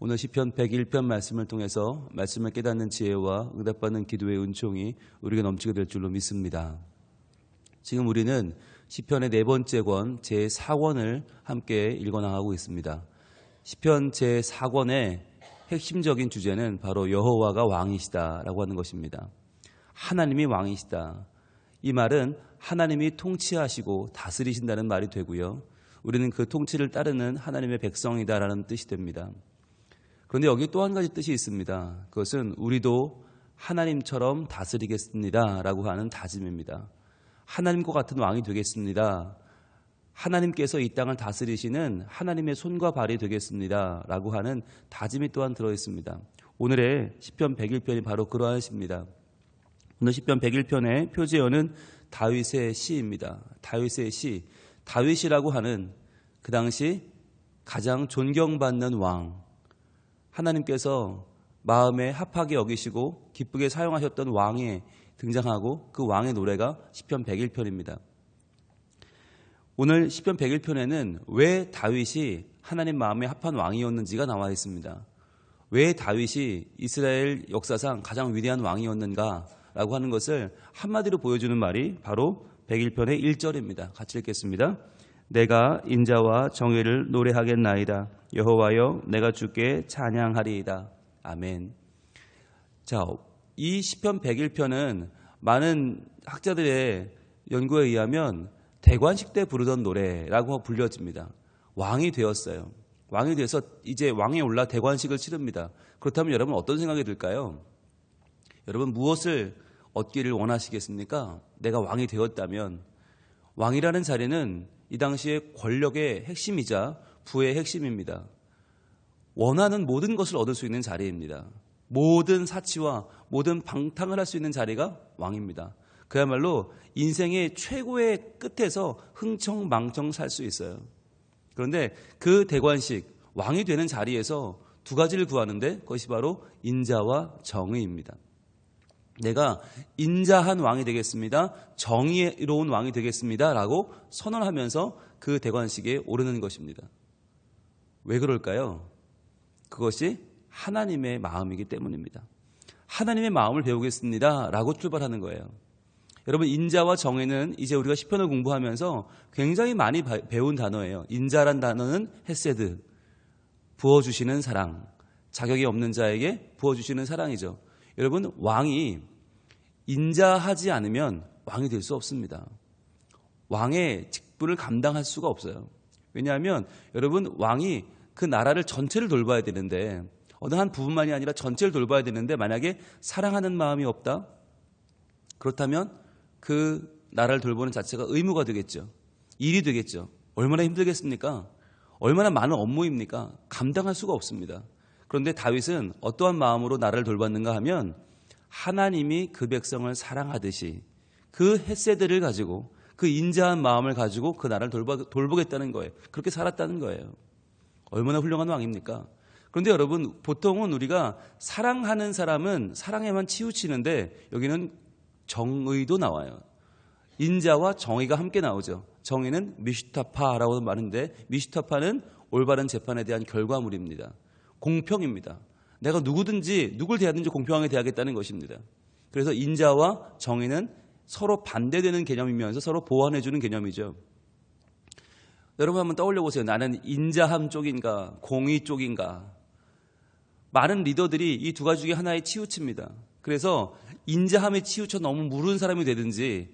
오늘 시편 101편 말씀을 통해서 말씀을 깨닫는 지혜와 응답받는 기도의 은총이 우리가 넘치게 될 줄로 믿습니다. 지금 우리는 시편의 네 번째 권 제4권을 함께 읽어 나가고 있습니다. 시편 제4권의 핵심적인 주제는 바로 여호와가 왕이시다라고 하는 것입니다. 하나님이 왕이시다. 이 말은 하나님이 통치하시고 다스리신다는 말이 되고요. 우리는 그 통치를 따르는 하나님의 백성이다라는 뜻이 됩니다. 그런데 여기 또 한 가지 뜻이 있습니다. 그것은 우리도 하나님처럼 다스리겠습니다. 라고 하는 다짐입니다. 하나님과 같은 왕이 되겠습니다. 하나님께서 이 땅을 다스리시는 하나님의 손과 발이 되겠습니다. 라고 하는 다짐이 또한 들어있습니다. 오늘의 10편 101편이 바로 그러한 시입니다. 오늘 10편 101편의 표제어는 다윗의 시입니다. 다윗의 시. 다윗이라고 하는 그 당시 가장 존경받는 왕. 하나님께서 마음에 합하게 여기시고 기쁘게 사용하셨던 왕에 등장하고 그 왕의 노래가 10편 101편입니다. 오늘 10편 101편에는 왜 다윗이 하나님 마음에 합한 왕이었는지가 나와 있습니다. 왜 다윗이 이스라엘 역사상 가장 위대한 왕이었는가라고 하는 것을 한마디로 보여주는 말이 바로 101편의 1절입니다. 같이 읽겠습니다. 내가 인자와 정의를 노래하겠나이다. 여호와여 내가 주께 찬양하리이다. 아멘. 자, 이 시편 101편은 많은 학자들의 연구에 의하면 대관식 때 부르던 노래라고 불려집니다. 왕이 되었어요. 왕이 돼서 이제 왕에 올라 대관식을 치릅니다. 그렇다면 여러분 어떤 생각이 들까요? 여러분 무엇을 얻기를 원하시겠습니까? 내가 왕이 되었다면 왕이라는 자리는 이 당시의 권력의 핵심이자 부의 핵심입니다. 원하는 모든 것을 얻을 수 있는 자리입니다. 모든 사치와 모든 방탕을 할 수 있는 자리가 왕입니다. 그야말로 인생의 최고의 끝에서 흥청망청 살 수 있어요. 그런데 그 대관식, 왕이 되는 자리에서 두 가지를 구하는데 그것이 바로 인자와 정의입니다. 내가 인자한 왕이 되겠습니다. 정의로운 왕이 되겠습니다. 라고 선언하면서 그 대관식에 오르는 것입니다. 왜 그럴까요? 그것이 하나님의 마음이기 때문입니다. 하나님의 마음을 배우겠습니다. 라고 출발하는 거예요. 여러분, 인자와 정의는 이제 우리가 시편을 공부하면서 굉장히 많이 배운 단어예요. 인자란 단어는 헤세드, 부어주시는 사랑, 자격이 없는 자에게 부어주시는 사랑이죠. 여러분, 왕이 인자하지 않으면 왕이 될 수 없습니다. 왕의 직분을 감당할 수가 없어요. 왜냐하면 여러분, 왕이 그 나라를 전체를 돌봐야 되는데 어느 한 부분만이 아니라 전체를 돌봐야 되는데 만약에 사랑하는 마음이 없다? 그렇다면 그 나라를 돌보는 자체가 의무가 되겠죠. 일이 되겠죠. 얼마나 힘들겠습니까? 얼마나 많은 업무입니까? 감당할 수가 없습니다. 그런데 다윗은 어떠한 마음으로 나라를 돌봤는가 하면 하나님이 그 백성을 사랑하듯이 그 햇새들을 가지고 그 인자한 마음을 가지고 그 나라를 돌보, 돌보 겠다는 거예요. 그렇게 살았다는 거예요. 얼마나 훌륭한 왕입니까? 그런데 여러분, 보통은 우리가 사랑하는 사람은 사랑에만 치우치는데 여기는 정의도 나와요. 인자와 정의가 함께 나오죠. 정의는 미슈타파라고 말하는데 미슈타파는 올바른 재판에 대한 결과물입니다. 공평입니다. 내가 누구든지 누굴 대하든지 공평하게 대하겠다는 것입니다. 그래서 인자와 정의는 서로 반대되는 개념이면서 서로 보완해주는 개념이죠. 여러분 한번 떠올려 보세요. 나는 인자함 쪽인가, 공의 쪽인가. 많은 리더들이 이 두 가지 중에 하나에 치우칩니다. 그래서 인자함에 치우쳐 너무 무른 사람이 되든지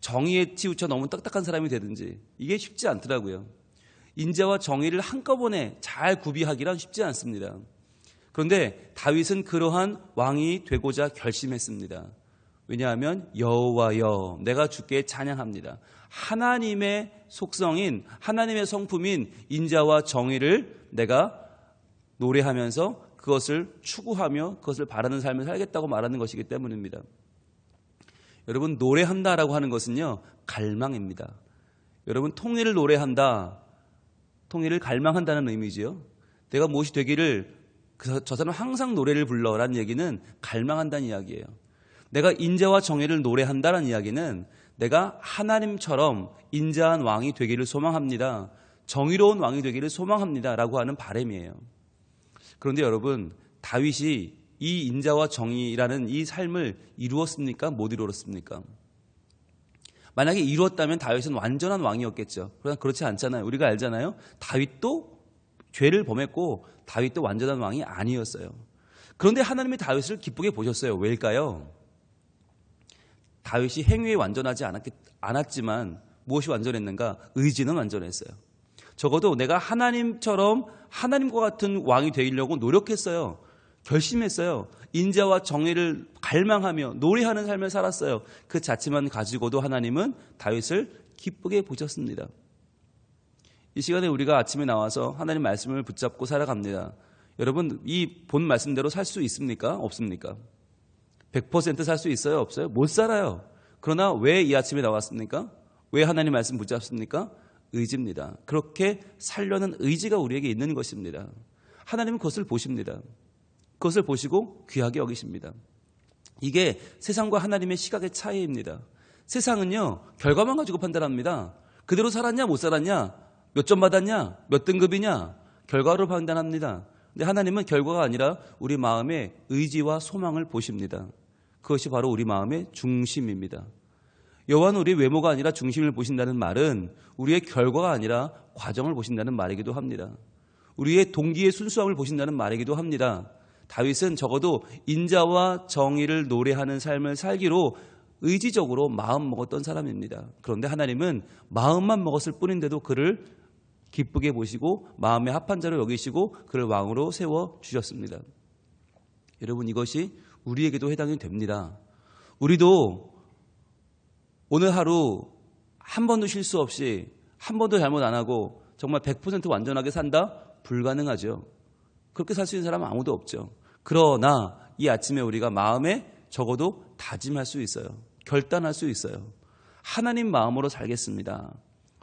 정의에 치우쳐 너무 딱딱한 사람이 되든지 이게 쉽지 않더라고요. 인자와 정의를 한꺼번에 잘 구비하기란 쉽지 않습니다. 그런데 다윗은 그러한 왕이 되고자 결심했습니다. 왜냐하면 여호와여 내가 주께 찬양합니다. 하나님의 속성인 하나님의 성품인 인자와 정의를 내가 노래하면서 그것을 추구하며 그것을 바라는 삶을 살겠다고 말하는 것이기 때문입니다. 여러분 노래한다라고 하는 것은요 갈망입니다. 여러분 통일을 노래한다. 통일을 갈망한다는 의미지요. 내가 무엇이 되기를 그, 저 사람 항상 노래를 불러라는 얘기는 갈망한다는 이야기예요. 내가 인자와 정의를 노래한다는 이야기는 내가 하나님처럼 인자한 왕이 되기를 소망합니다. 정의로운 왕이 되기를 소망합니다. 라고 하는 바램이에요. 그런데 여러분 다윗이 이 인자와 정의라는 이 삶을 이루었습니까? 못 이루었습니까? 만약에 이루었다면 다윗은 완전한 왕이었겠죠. 그러나 그렇지 않잖아요. 우리가 알잖아요. 다윗도 죄를 범했고 다윗도 완전한 왕이 아니었어요. 그런데 하나님이 다윗을 기쁘게 보셨어요. 왜일까요? 다윗이 행위에 완전하지 않았, 않았지만 무엇이 완전했는가? 의지는 완전했어요. 적어도 내가 하나님처럼 하나님과 같은 왕이 되려고 노력했어요. 결심했어요. 인자와 정의를 갈망하며 노래하는 삶을 살았어요. 그 자체만 가지고도 하나님은 다윗을 기쁘게 보셨습니다. 이 시간에 우리가 아침에 나와서 하나님 말씀을 붙잡고 살아갑니다. 여러분, 이 본 말씀대로 살 수 있습니까? 없습니까? 100%살 수 있어요? 없어요? 못 살아요. 그러나 왜 이 아침에 나왔습니까? 왜 하나님 말씀 붙잡습니까? 의지입니다. 그렇게 살려는 의지가 우리에게 있는 것입니다. 하나님은 그것을 보십니다. 그것을 보시고 귀하게 여기십니다. 이게 세상과 하나님의 시각의 차이입니다. 세상은요, 결과만 가지고 판단합니다. 그대로 살았냐, 못 살았냐, 몇 점 받았냐, 몇 등급이냐, 결과로 판단합니다. 근데 하나님은 결과가 아니라 우리 마음의 의지와 소망을 보십니다. 그것이 바로 우리 마음의 중심입니다. 여호와는 우리의 외모가 아니라 중심을 보신다는 말은 우리의 결과가 아니라 과정을 보신다는 말이기도 합니다. 우리의 동기의 순수함을 보신다는 말이기도 합니다. 다윗은 적어도 인자와 정의를 노래하는 삶을 살기로 의지적으로 마음 먹었던 사람입니다. 그런데 하나님은 마음만 먹었을 뿐인데도 그를 기쁘게 보시고 마음의 합한 자로 여기시고 그를 왕으로 세워 주셨습니다. 여러분 이것이 우리에게도 해당이 됩니다. 우리도 오늘 하루 한 번도 실수 없이 한 번도 잘못 안 하고 정말 100% 완전하게 산다? 불가능하죠. 그렇게 살 수 있는 사람은 아무도 없죠. 그러나 이 아침에 우리가 마음에 적어도 다짐할 수 있어요. 결단할 수 있어요. 하나님 마음으로 살겠습니다.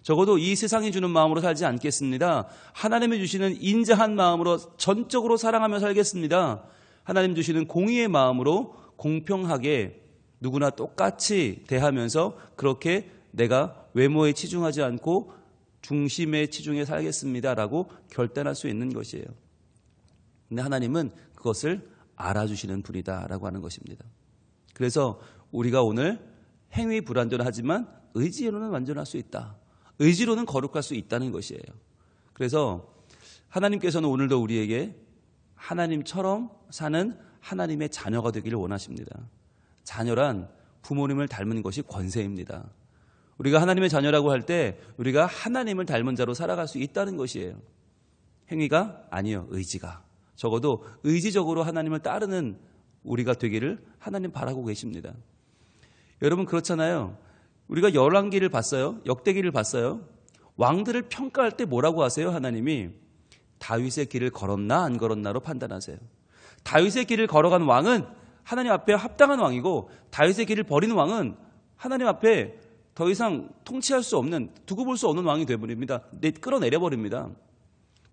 적어도 이 세상이 주는 마음으로 살지 않겠습니다. 하나님이 주시는 인자한 마음으로 전적으로 사랑하며 살겠습니다. 하나님 주시는 공의의 마음으로 공평하게 누구나 똑같이 대하면서 그렇게 내가 외모에 치중하지 않고 중심에 치중해 살겠습니다라고 결단할 수 있는 것이에요. 근데 하나님은 그것을 알아주시는 분이다라고 하는 것입니다. 그래서 우리가 오늘 행위 불완전하지만 의지로는 완전할 수 있다. 의지로는 거룩할 수 있다는 것이에요. 그래서 하나님께서는 오늘도 우리에게 하나님처럼 사는 하나님의 자녀가 되기를 원하십니다. 자녀란 부모님을 닮은 것이 권세입니다. 우리가 하나님의 자녀라고 할 때 우리가 하나님을 닮은 자로 살아갈 수 있다는 것이에요. 행위가 아니요, 의지가. 적어도 의지적으로 하나님을 따르는 우리가 되기를 하나님 바라고 계십니다. 여러분 그렇잖아요. 우리가 열왕기를 봤어요. 역대기를 봤어요. 왕들을 평가할 때 뭐라고 하세요? 하나님이 다윗의 길을 걸었나 안 걸었나로 판단하세요. 다윗의 길을 걸어간 왕은 하나님 앞에 합당한 왕이고 다윗의 길을 버리는 왕은 하나님 앞에 더 이상 통치할 수 없는 두고 볼 수 없는 왕이 되버립니다. 끌어내려 버립니다.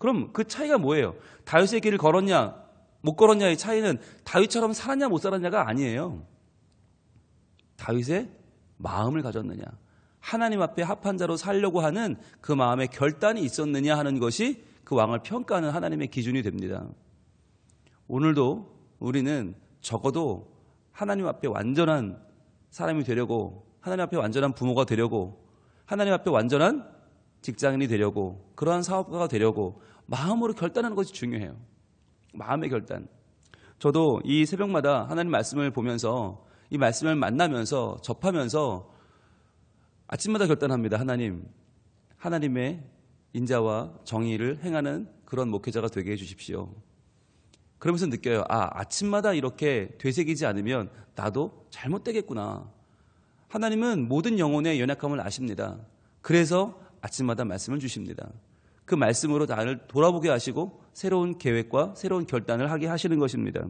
그럼 그 차이가 뭐예요? 다윗의 길을 걸었냐 못 걸었냐의 차이는 다윗처럼 살았냐 못 살았냐가 아니에요. 다윗의 마음을 가졌느냐 하나님 앞에 합한 자로 살려고 하는 그 마음의 결단이 있었느냐 하는 것이 그 왕을 평가하는 하나님의 기준이 됩니다. 오늘도 우리는 적어도 하나님 앞에 완전한 사람이 되려고 하나님 앞에 완전한 부모가 되려고 하나님 앞에 완전한 직장인이 되려고 그러한 사업가가 되려고 마음으로 결단하는 것이 중요해요. 마음의 결단. 저도 이 새벽마다 하나님 말씀을 보면서 이 말씀을 만나면서 접하면서 아침마다 결단합니다. 하나님, 하나님의 인자와 정의를 행하는 그런 목회자가 되게 해주십시오. 그러면서 느껴요. 아, 아침마다 이렇게 되새기지 않으면 나도 잘못되겠구나. 하나님은 모든 영혼의 연약함을 아십니다. 그래서 아침마다 말씀을 주십니다. 그 말씀으로 나를 돌아보게 하시고 새로운 계획과 새로운 결단을 하게 하시는 것입니다.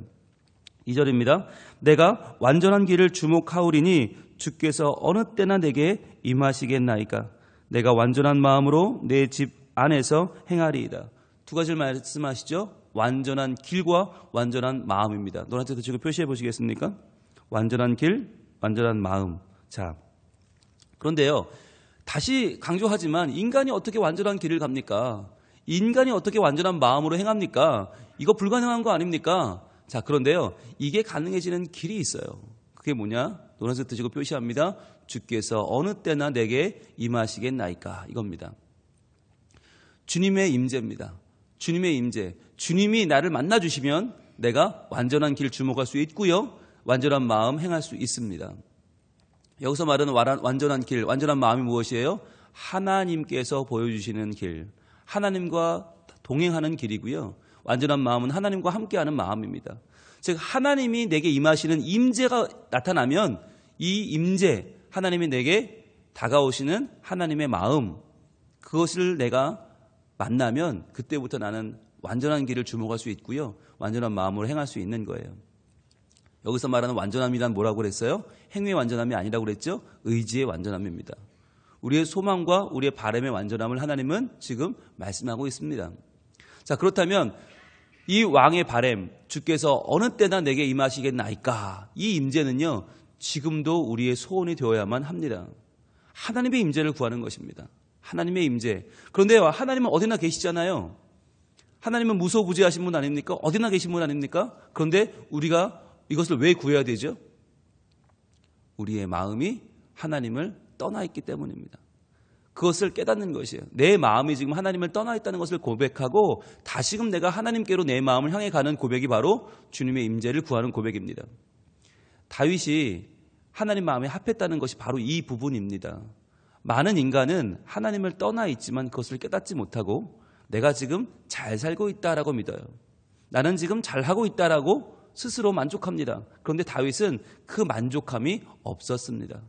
2절입니다. 내가 완전한 길을 주목하오리니 주께서 어느 때나 내게 임하시겠나이까. 내가 완전한 마음으로 내 집 안에서 행하리이다. 두 가지를 말씀하시죠. 완전한 길과 완전한 마음입니다. 노란색도 지금 표시해 보시겠습니까? 완전한 길, 완전한 마음. 자, 그런데요. 다시 강조하지만 인간이 어떻게 완전한 길을 갑니까? 인간이 어떻게 완전한 마음으로 행합니까? 이거 불가능한 거 아닙니까? 자, 그런데요. 이게 가능해지는 길이 있어요. 그게 뭐냐? 노란색 드시고 표시합니다. 주께서 어느 때나 내게 임하시겠나이까? 이겁니다. 주님의 임재입니다. 주님의 임재. 주님이 나를 만나 주시면 내가 완전한 길 주목할 수 있고요. 완전한 마음 행할 수 있습니다. 여기서 말하는 완전한 길, 완전한 마음이 무엇이에요? 하나님께서 보여주시는 길, 하나님과 동행하는 길이고요. 완전한 마음은 하나님과 함께하는 마음입니다. 즉 하나님이 내게 임하시는 임재가 나타나면 이 임재, 하나님이 내게 다가오시는 하나님의 마음, 그것을 내가 만나면 그때부터 나는 완전한 길을 주목할 수 있고요. 완전한 마음으로 행할 수 있는 거예요. 여기서 말하는 완전함이란 뭐라고 그랬어요? 행위의 완전함이 아니라고 그랬죠? 의지의 완전함입니다. 우리의 소망과 우리의 바람의 완전함을 하나님은 지금 말씀하고 있습니다. 자, 그렇다면 이 왕의 바램 주께서 어느 때나 내게 임하시겠나이까? 이 임재는요. 지금도 우리의 소원이 되어야만 합니다. 하나님의 임재를 구하는 것입니다. 하나님의 임재. 그런데 하나님은 어디나 계시잖아요. 하나님은 무소부재하신 분 아닙니까? 어디나 계신 분 아닙니까? 그런데 우리가 이것을 왜 구해야 되죠? 우리의 마음이 하나님을 떠나 있기 때문입니다. 그것을 깨닫는 것이에요. 내 마음이 지금 하나님을 떠나 있다는 것을 고백하고 다시금 내가 하나님께로 내 마음을 향해 가는 고백이 바로 주님의 임재를 구하는 고백입니다. 다윗이 하나님 마음에 합했다는 것이 바로 이 부분입니다. 많은 인간은 하나님을 떠나 있지만 그것을 깨닫지 못하고 내가 지금 잘 살고 있다라고 믿어요. 나는 지금 잘 하고 있다라고 스스로 만족합니다. 그런데 다윗은 그 만족함이 없었습니다.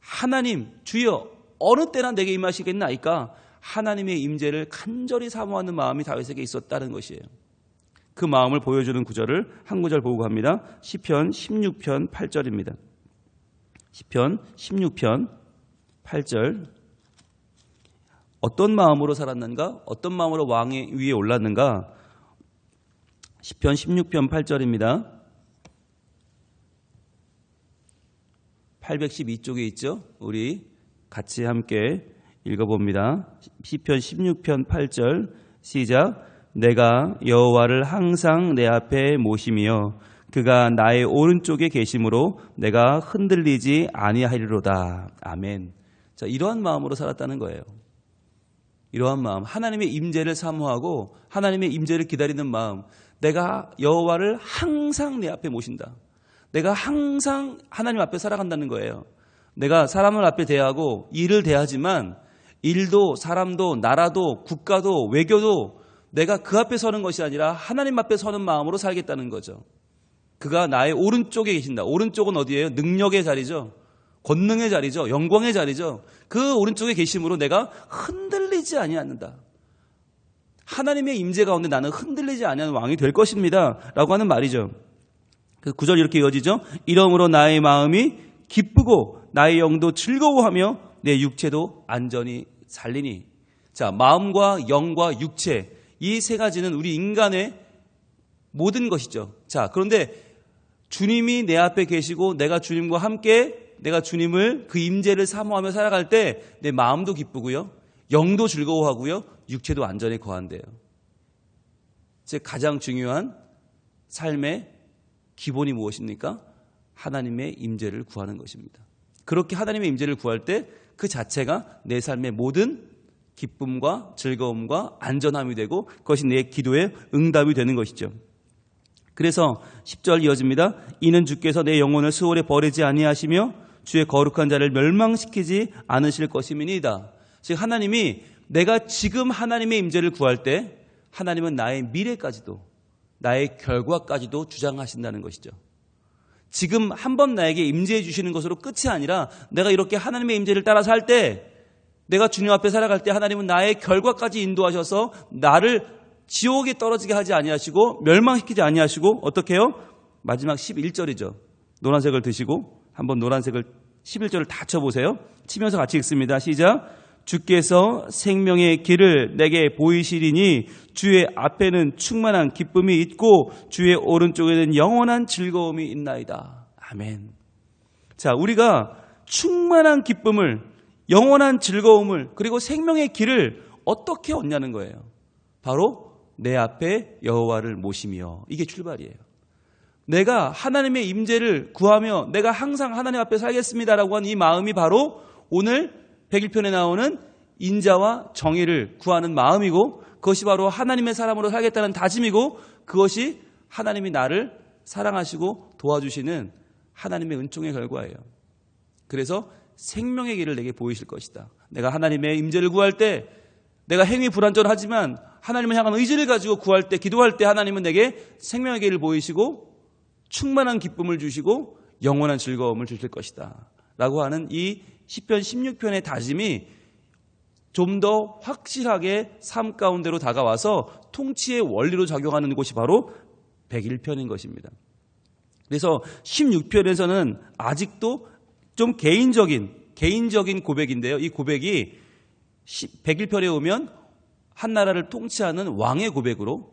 하나님 주여 어느 때나 내게 임하시겠나이까 하나님의 임재를 간절히 사모하는 마음이 다윗에게 있었다는 것이에요. 그 마음을 보여주는 구절을 한 구절 보고 갑니다. 시편 16편 8절입니다. 시편 16편 8절 어떤 마음으로 살았는가? 어떤 마음으로 왕의 위에 올랐는가? 시편 16편 8절입니다. 812쪽에 있죠? 우리 같이 함께 읽어봅니다. 시편 16편 8절 시작 내가 여호와를 항상 내 앞에 모심이여 그가 나의 오른쪽에 계심으로 내가 흔들리지 아니하리로다. 아멘. 자, 이러한 마음으로 살았다는 거예요. 이러한 마음, 하나님의 임재를 사모하고 하나님의 임재를 기다리는 마음. 내가 여호와를 항상 내 앞에 모신다. 내가 항상 하나님 앞에 살아간다는 거예요. 내가 사람을 앞에 대하고 일을 대하지만 일도 사람도 나라도 국가도 외교도 내가 그 앞에 서는 것이 아니라 하나님 앞에 서는 마음으로 살겠다는 거죠. 그가 나의 오른쪽에 계신다. 오른쪽은 어디예요? 능력의 자리죠. 권능의 자리죠. 영광의 자리죠. 그 오른쪽에 계심으로 내가 흔들리지 아니하는다. 하나님의 임재 가운데 나는 흔들리지 아니하는 왕이 될 것입니다라고 하는 말이죠. 그 구절 이렇게 이어지죠. 이러므로 나의 마음이 기쁘고 나의 영도 즐거워하며 내 육체도 안전히 살리니. 자, 마음과 영과 육체 이 세 가지는 우리 인간의 모든 것이죠. 자, 그런데 주님이 내 앞에 계시고 내가 주님과 함께 내가 주님을 그 임재를 사모하며 살아갈 때 내 마음도 기쁘고요. 영도 즐거워하고요. 육체도 안전히 거한대요. 즉 가장 중요한 삶의 기본이 무엇입니까? 하나님의 임재를 구하는 것입니다. 그렇게 하나님의 임재를 구할 때 그 자체가 내 삶의 모든 기쁨과 즐거움과 안전함이 되고 그것이 내 기도의 응답이 되는 것이죠. 그래서 10절 이어집니다. 이는 주께서 내 영혼을 수월에 버리지 아니하시며 주의 거룩한 자를 멸망시키지 않으실 것임이니이다. 즉 하나님이 내가 지금 하나님의 임재를 구할 때 하나님은 나의 미래까지도 나의 결과까지도 주장하신다는 것이죠. 지금 한 번 나에게 임재해 주시는 것으로 끝이 아니라 내가 이렇게 하나님의 임재를 따라 살 때 내가 주님 앞에 살아갈 때 하나님은 나의 결과까지 인도하셔서 나를 지옥에 떨어지게 하지 아니하시고 멸망시키지 아니하시고 어떻게 해요? 마지막 11절이죠. 노란색을 드시고 한번 노란색을 11절을 다 쳐보세요. 치면서 같이 읽습니다. 시작. 주께서 생명의 길을 내게 보이시리니 주의 앞에는 충만한 기쁨이 있고 주의 오른쪽에는 영원한 즐거움이 있나이다. 아멘. 자, 우리가 충만한 기쁨을 영원한 즐거움을 그리고 생명의 길을 어떻게 얻냐는 거예요. 바로 내 앞에 여호와를 모시며 이게 출발이에요. 내가 하나님의 임재를 구하며 내가 항상 하나님 앞에 살겠습니다라고 하는 이 마음이 바로 오늘 101편에 나오는 인자와 정의를 구하는 마음이고 그것이 바로 하나님의 사람으로 살겠다는 다짐이고 그것이 하나님이 나를 사랑하시고 도와주시는 하나님의 은총의 결과예요. 그래서 생명의 길을 내게 보이실 것이다. 내가 하나님의 임재를 구할 때 내가 행위 불완전하지만 하나님을 향한 의지를 가지고 구할 때 기도할 때 하나님은 내게 생명의 길을 보이시고 충만한 기쁨을 주시고 영원한 즐거움을 주실 것이다. 라고 하는 이 10편 16편의 다짐이 좀 더 확실하게 삶 가운데로 다가와서 통치의 원리로 작용하는 곳이 바로 101편인 것입니다. 그래서 16편에서는 아직도 좀 개인적인 개인적인 고백인데요. 이 고백이 101편에 오면 한 나라를 통치하는 왕의 고백으로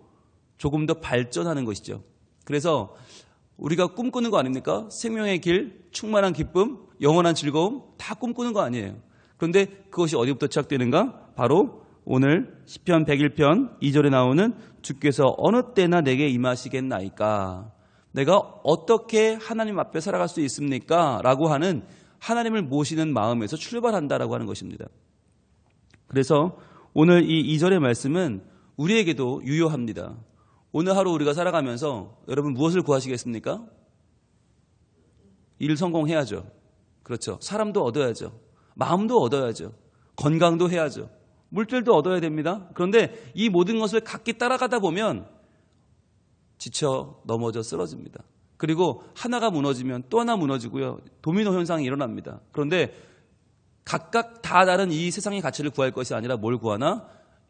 조금 더 발전하는 것이죠. 그래서 우리가 꿈꾸는 거 아닙니까? 생명의 길, 충만한 기쁨, 영원한 즐거움 다 꿈꾸는 거 아니에요. 그런데 그것이 어디부터 시작되는가? 바로 오늘 10편 101편 2절에 나오는 주께서 어느 때나 내게 임하시겠나이까? 내가 어떻게 하나님 앞에 살아갈 수 있습니까? 라고 하는 하나님을 모시는 마음에서 출발한다라고 하는 것입니다. 그래서 오늘 이 2절의 말씀은 우리에게도 유효합니다. 오늘 하루 우리가 살아가면서 여러분 무엇을 구하시겠습니까? 일 성공해야죠. 그렇죠. 사람도 얻어야죠. 마음도 얻어야죠. 건강도 해야죠. 물질도 얻어야 됩니다. 그런데 이 모든 것을 각기 따라가다 보면 지쳐 넘어져 쓰러집니다. 그리고 하나가 무너지면 또 하나 무너지고요. 도미노 현상이 일어납니다. 그런데 각각 다 다른 이 세상의 가치를 구할 것이 아니라 뭘 구하나?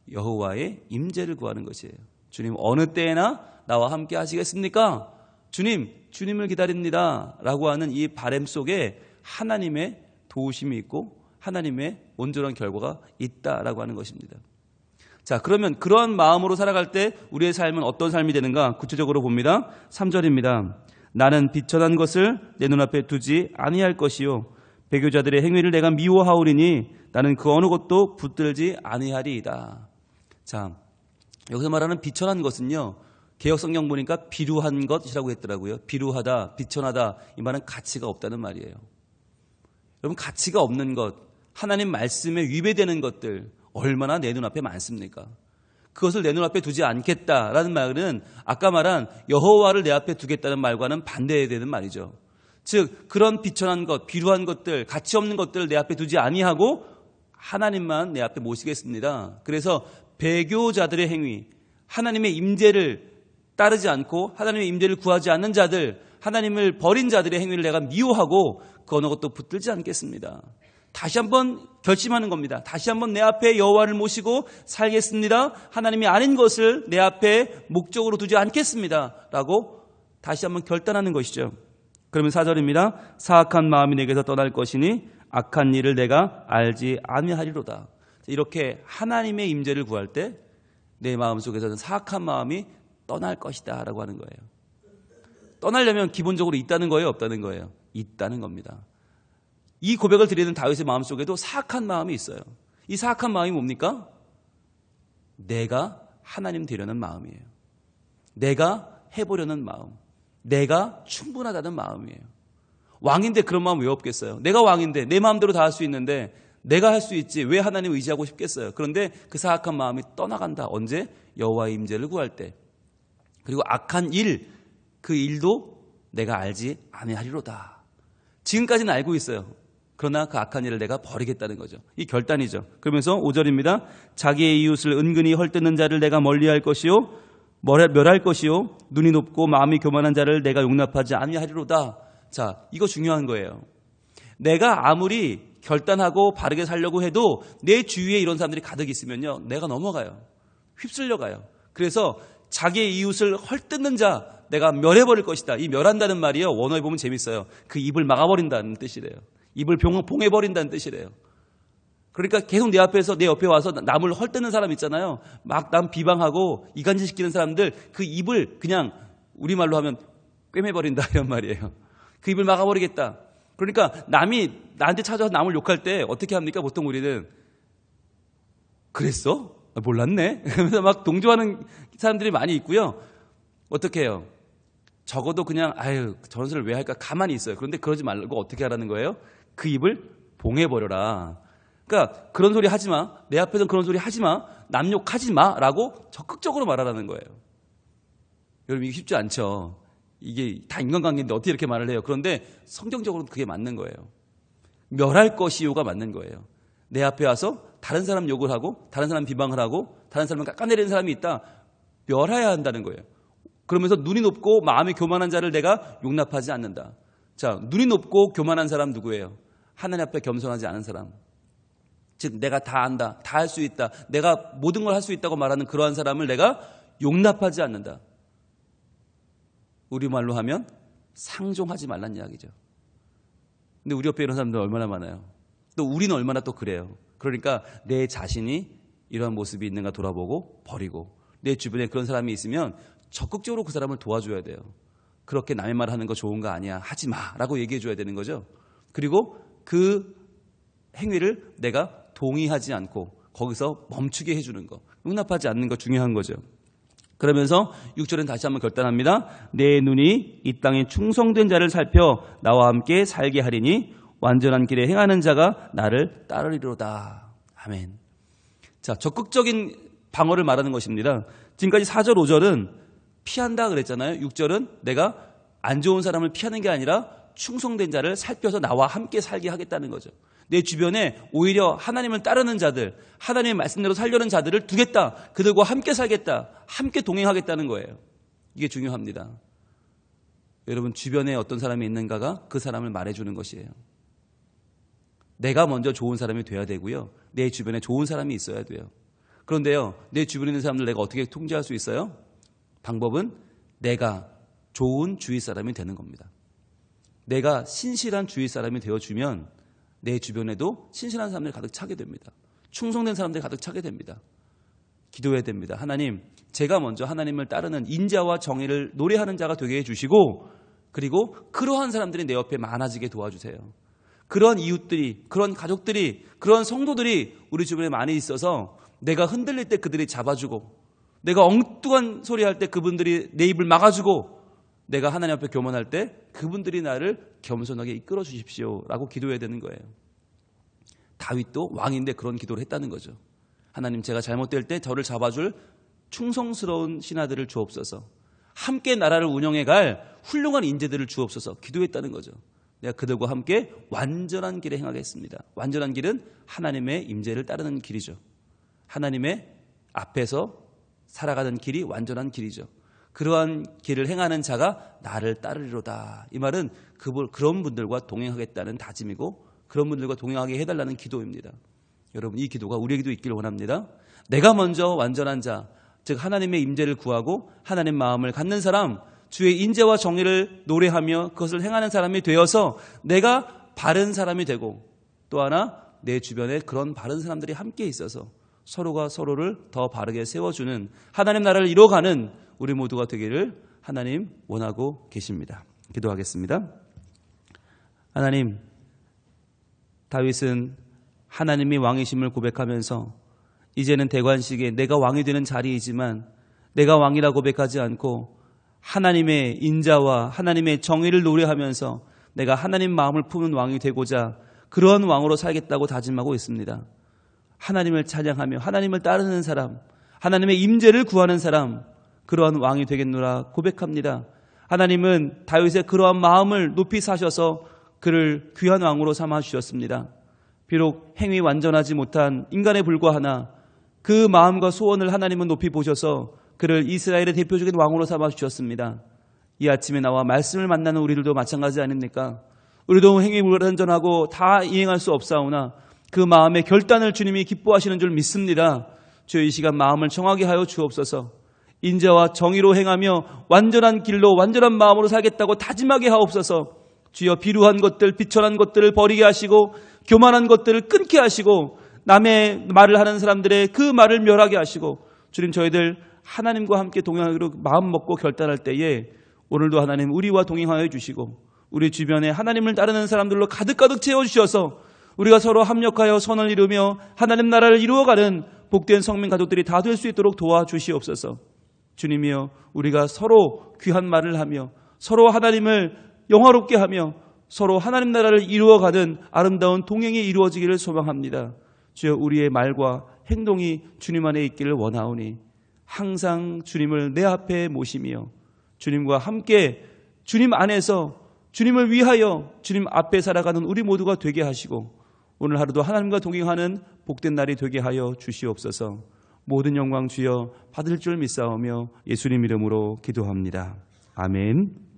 여호와의 임재를 구하는 것이에요. 주님 어느 때에나 나와 함께 하시겠습니까? 주님, 주님을 기다립니다. 라고 하는 이 바램 속에 하나님의 도우심이 있고 하나님의 온전한 결과가 있다라고 하는 것입니다. 자, 그러면 그러한 마음으로 살아갈 때 우리의 삶은 어떤 삶이 되는가? 구체적으로 봅니다. 3절입니다. 나는 비천한 것을 내 눈앞에 두지 아니할 것이요. 배교자들의 행위를 내가 미워하오리니 나는 그 어느 것도 붙들지 아니하리이다. 자, 여기서 말하는 비천한 것은요. 개혁 성경 보니까 비루한 것이라고 했더라고요. 비루하다, 비천하다 이 말은 가치가 없다는 말이에요. 여러분 가치가 없는 것, 하나님 말씀에 위배되는 것들 얼마나 내 눈앞에 많습니까? 그것을 내 눈앞에 두지 않겠다라는 말은 아까 말한 여호와를 내 앞에 두겠다는 말과는 반대해야 되는 말이죠. 즉 그런 비천한 것, 비루한 것들, 가치 없는 것들을 내 앞에 두지 아니하고 하나님만 내 앞에 모시겠습니다. 그래서 배교자들의 행위, 하나님의 임재를 따르지 않고 하나님의 임재를 구하지 않는 자들, 하나님을 버린 자들의 행위를 내가 미워하고 그 어느 것도 붙들지 않겠습니다. 다시 한번 결심하는 겁니다. 다시 한번 내 앞에 여호와를 모시고 살겠습니다. 하나님이 아닌 것을 내 앞에 목적으로 두지 않겠습니다. 라고 다시 한번 결단하는 것이죠. 그러면 사절입니다. 사악한 마음이 내게서 떠날 것이니 악한 일을 내가 알지 아니하리로다. 이렇게 하나님의 임재를 구할 때 내 마음 속에서는 사악한 마음이 떠날 것이다라고 하는 거예요. 떠나려면 기본적으로 있다는 거예요, 없다는 거예요? 있다는 겁니다. 이 고백을 드리는 다윗의 마음속에도 사악한 마음이 있어요. 이 사악한 마음이 뭡니까? 내가 하나님 되려는 마음이에요. 내가 해보려는 마음. 내가 충분하다는 마음이에요. 왕인데 그런 마음 왜 없겠어요? 내가 왕인데 내 마음대로 다 할 수 있는데 내가 할 수 있지 왜 하나님 의지하고 싶겠어요? 그런데 그 사악한 마음이 떠나간다. 언제? 여호와의 임재를 구할 때. 그리고 악한 일, 그 일도 내가 알지 아니하리로다. 지금까지는 알고 있어요. 그러나 그 악한 일을 내가 버리겠다는 거죠. 이 결단이죠. 그러면서 5절입니다. 자기의 이웃을 은근히 헐뜯는 자를 내가 멀리할 것이요 멸할 것이요 눈이 높고 마음이 교만한 자를 내가 용납하지 아니하리로다. 자, 이거 중요한 거예요. 내가 아무리 결단하고 바르게 살려고 해도 내 주위에 이런 사람들이 가득 있으면요. 내가 넘어가요. 휩쓸려 가요. 그래서 자기의 이웃을 헐뜯는 자 내가 멸해버릴 것이다. 이 멸한다는 말이요. 원어에 보면 재밌어요. 그 입을 막아버린다는 뜻이래요. 입을 봉해버린다는 뜻이래요. 그러니까 계속 내 앞에서 내 옆에 와서 남을 헐뜯는 사람 있잖아요. 막 남 비방하고 이간질 시키는 사람들 그 입을 그냥 우리말로 하면 꿰매버린다 이런 말이에요. 그 입을 막아버리겠다. 그러니까 남이 나한테 찾아와서 남을 욕할 때 어떻게 합니까? 보통 우리는 그랬어? 아, 몰랐네. 그러면서 막 동조하는 사람들이 많이 있고요. 어떻게 해요? 적어도 그냥 아유 소리를 왜 할까 가만히 있어요. 그런데 그러지 말고 어떻게 하라는 거예요? 그 입을 봉해 버려라. 그러니까 그런 소리 하지 마. 내 앞에서 그런 소리 하지 마. 남 욕하지 마라고 적극적으로 말하라는 거예요. 여러분 이게 쉽지 않죠. 이게 다 인간관계인데 어떻게 이렇게 말을 해요? 그런데 성경적으로 그게 맞는 거예요. 멸할 것이요가 맞는 거예요. 내 앞에 와서 다른 사람 욕을 하고 다른 사람 비방을 하고 다른 사람을 깎아내리는 사람이 있다. 멸해야 한다는 거예요. 그러면서 눈이 높고 마음이 교만한 자를 내가 용납하지 않는다. 자, 눈이 높고 교만한 사람 누구예요? 하나님 앞에 겸손하지 않은 사람. 즉 내가 다 안다, 다 할 수 있다, 내가 모든 걸 할 수 있다고 말하는 그러한 사람을 내가 용납하지 않는다. 우리말로 하면 상종하지 말란 이야기죠. 근데 우리 옆에 이런 사람들 얼마나 많아요. 또 우리는 얼마나 또 그래요. 그러니까 내 자신이 이러한 모습이 있는가 돌아보고 버리고 내 주변에 그런 사람이 있으면 적극적으로 그 사람을 도와줘야 돼요. 그렇게 남의 말 하는 거 좋은 거 아니야. 하지 마. 라고 얘기해 줘야 되는 거죠. 그리고 그 행위를 내가 동의하지 않고 거기서 멈추게 해주는 거. 용납하지 않는 거 중요한 거죠. 그러면서 6절은 다시 한번 결단합니다. 내 눈이 이 땅에 충성된 자를 살펴 나와 함께 살게 하리니 완전한 길에 행하는 자가 나를 따르리로다. 아멘. 자, 적극적인 방어를 말하는 것입니다. 지금까지 4절, 5절은 피한다 그랬잖아요. 6절은 내가 안 좋은 사람을 피하는 게 아니라 충성된 자를 살펴서 나와 함께 살게 하겠다는 거죠. 내 주변에 오히려 하나님을 따르는 자들, 하나님의 말씀대로 살려는 자들을 두겠다. 그들과 함께 살겠다. 함께 동행하겠다는 거예요. 이게 중요합니다. 여러분 주변에 어떤 사람이 있는가가 그 사람을 말해주는 것이에요. 내가 먼저 좋은 사람이 돼야 되고요. 내 주변에 좋은 사람이 있어야 돼요. 그런데요, 내 주변에 있는 사람들 내가 어떻게 통제할 수 있어요? 방법은 내가 좋은 주위 사람이 되는 겁니다. 내가 신실한 주위 사람이 되어주면 내 주변에도 신실한 사람들이 가득 차게 됩니다. 충성된 사람들이 가득 차게 됩니다. 기도해야 됩니다. 하나님, 제가 먼저 하나님을 따르는 인자와 정의를 노래하는 자가 되게 해주시고, 그리고 그러한 사람들이 내 옆에 많아지게 도와주세요. 그런 이웃들이, 그런 가족들이, 그런 성도들이 우리 주변에 많이 있어서 내가 흔들릴 때 그들이 잡아주고, 내가 엉뚱한 소리 할 때 그분들이 내 입을 막아주고, 내가 하나님 앞에 교만할 때 그분들이 나를 겸손하게 이끌어 주십시오라고 기도해야 되는 거예요. 다윗도 왕인데 그런 기도를 했다는 거죠. 하나님 제가 잘못될 때 저를 잡아줄 충성스러운 신하들을 주옵소서. 함께 나라를 운영해 갈 훌륭한 인재들을 주옵소서. 기도했다는 거죠. 내가 그들과 함께 완전한 길에 행하겠습니다. 완전한 길은 하나님의 임재를 따르는 길이죠. 하나님의 앞에서 살아가는 길이 완전한 길이죠. 그러한 길을 행하는 자가 나를 따르리로다. 이 말은 그, 그런 분들과 동행하겠다는 다짐이고 그런 분들과 동행하게 해달라는 기도입니다. 여러분 이 기도가 우리에게도 있기를 원합니다. 내가 먼저 완전한 자, 즉 하나님의 임재를 구하고 하나님 마음을 갖는 사람, 주의 인재와 정의를 노래하며 그것을 행하는 사람이 되어서 내가 바른 사람이 되고 또 하나 내 주변에 그런 바른 사람들이 함께 있어서 서로가 서로를 더 바르게 세워주는 하나님 나라를 이뤄가는 우리 모두가 되기를 하나님 원하고 계십니다. 기도하겠습니다. 하나님, 다윗은 하나님이 왕이심을 고백하면서 이제는 대관식에 내가 왕이 되는 자리이지만 내가 왕이라 고백하지 않고 하나님의 인자와 하나님의 정의를 노래하면서 내가 하나님 마음을 품은 왕이 되고자 그러한 왕으로 살겠다고 다짐하고 있습니다. 하나님을 찬양하며 하나님을 따르는 사람, 하나님의 임재를 구하는 사람, 그러한 왕이 되겠노라 고백합니다. 하나님은 다윗의 그러한 마음을 높이 사셔서 그를 귀한 왕으로 삼아 주셨습니다. 비록 행위 완전하지 못한 인간에 불과하나 그 마음과 소원을 하나님은 높이 보셔서 그를 이스라엘의 대표적인 왕으로 삼아 주셨습니다. 이 아침에 나와 말씀을 만나는 우리들도 마찬가지 아닙니까? 우리도 행위 불완전하고 다 이행할 수 없사오나 그 마음의 결단을 주님이 기뻐하시는 줄 믿습니다. 주여 이 시간 마음을 정하게 하여 주옵소서. 인자와 정의로 행하며 완전한 길로 완전한 마음으로 살겠다고 다짐하게 하옵소서. 주여 비루한 것들, 비천한 것들을 버리게 하시고 교만한 것들을 끊게 하시고 남의 말을 하는 사람들의 그 말을 멸하게 하시고 주님 저희들 하나님과 함께 동행하기로 마음 먹고 결단할 때에 오늘도 하나님 우리와 동행하여 주시고 우리 주변에 하나님을 따르는 사람들로 가득가득 채워 주셔서 우리가 서로 합력하여 선을 이루며 하나님 나라를 이루어가는 복된 성민 가족들이 다 될 수 있도록 도와주시옵소서. 주님이여 우리가 서로 귀한 말을 하며 서로 하나님을 영화롭게 하며 서로 하나님 나라를 이루어가는 아름다운 동행이 이루어지기를 소망합니다. 주여 우리의 말과 행동이 주님 안에 있기를 원하오니 항상 주님을 내 앞에 모시며 주님과 함께 주님 안에서 주님을 위하여 주님 앞에 살아가는 우리 모두가 되게 하시고 오늘 하루도 하나님과 동행하는 복된 날이 되게 하여 주시옵소서. 모든 영광 주여 받을 줄 믿사오며 예수님 이름으로 기도합니다. 아멘.